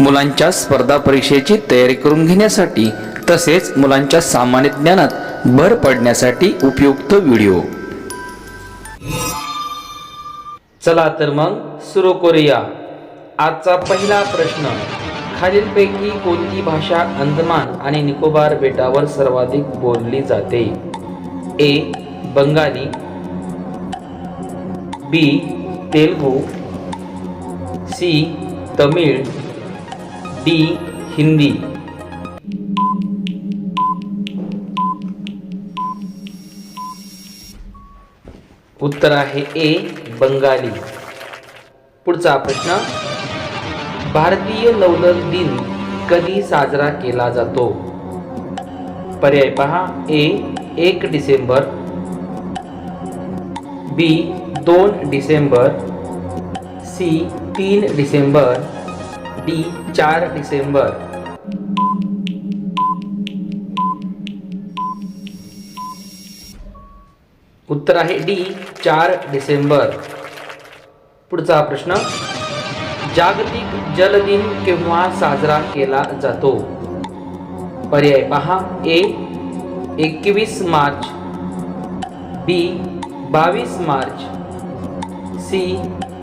मुलांच्या स्पर्धा परीक्षेची तयारी करून घेण्यासाठी तसेच मुलांच्या सामान्य ज्ञानात भर पडण्यासाठी उपयुक्त व्हिडिओ. चला तर मग सुरू करूया. आजचा पहिला प्रश्न. खालीलपैकी कोणती भाषा अंदमान आणि निकोबार बेटावर सर्वाधिक बोलली जाते? A Bengali. B Telugu. C Tamil. D Hindi. उत्तर आहे ए बंगाली. पुढचा प्रश्न भारतीय नौदल दिन कधी साजरा केला जातो? पर्याय पहा ए एक डिसेंबर बी दोन डिसेंबर सी तीन डिसेंबर डी चार डिसेंबर. उत्तर आहे डी चार डिसेंबर. पुढचा प्रश्न. जागतिक जल दिन केव्हा साजरा केला जातो? पर्याय पहा. ए एकवीस मार्च. बी बावीस मार्च. सी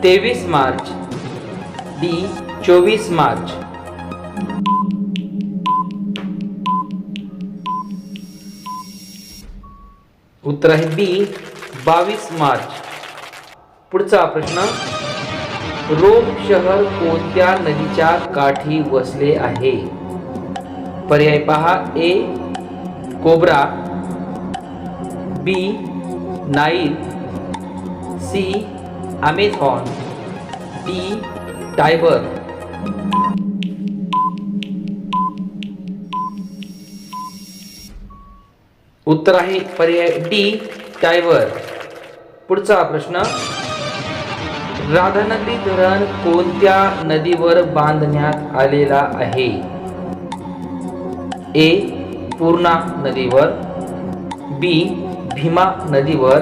तेवीस मार्च. डी चोवीस मार्च. उत्तर आहे बी बावीस मार्च. पुढचा प्रश्न रोम शहर कोणत्या नदीच्या काठी वसले आहे? पर्याय पहा A cobra B Nile C Amazon D Tiber उत्तर आहे पर्याय डी टायवर पुढचा प्रश्न. राधानगरी धरण कोणत्या नदीवर बांधण्यात आलेला आहे? ए पूर्णा नदीवर. बी भीमा नदीवर.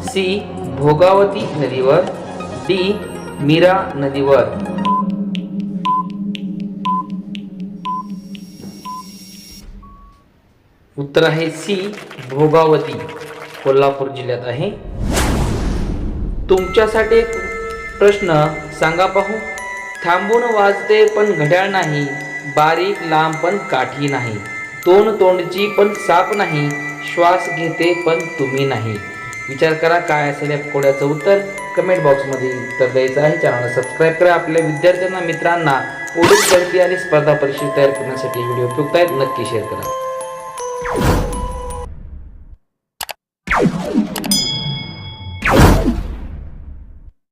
सी भोगावती नदीवर. डी मीरा नदीवर. उत्तर आहे सी भोगावती कोल्हापूर जिल्ह्यात आहे. तुमच्यासाठी एक प्रश्न सांगा पाहू. थांबून वाजते पण घड्याळ नाही बारीक लांब पण काठी नाही. तोंड तोंडची पण साप नाही श्वास घेते पण तुम्ही नाही. विचार करा काय असेल या कोड्याचं उत्तर. कमेंट बॉक्समध्ये उत्तर द्यायचं आहे. चॅनलला सबस्क्राईब करा. आपल्या विद्यार्थ्यांना मित्रांना पोलीस भरती आणि स्पर्धा परीक्षा तयार करण्यासाठी व्हिडिओ उपयुक्त आहेत. नक्की शेअर करा. Oh!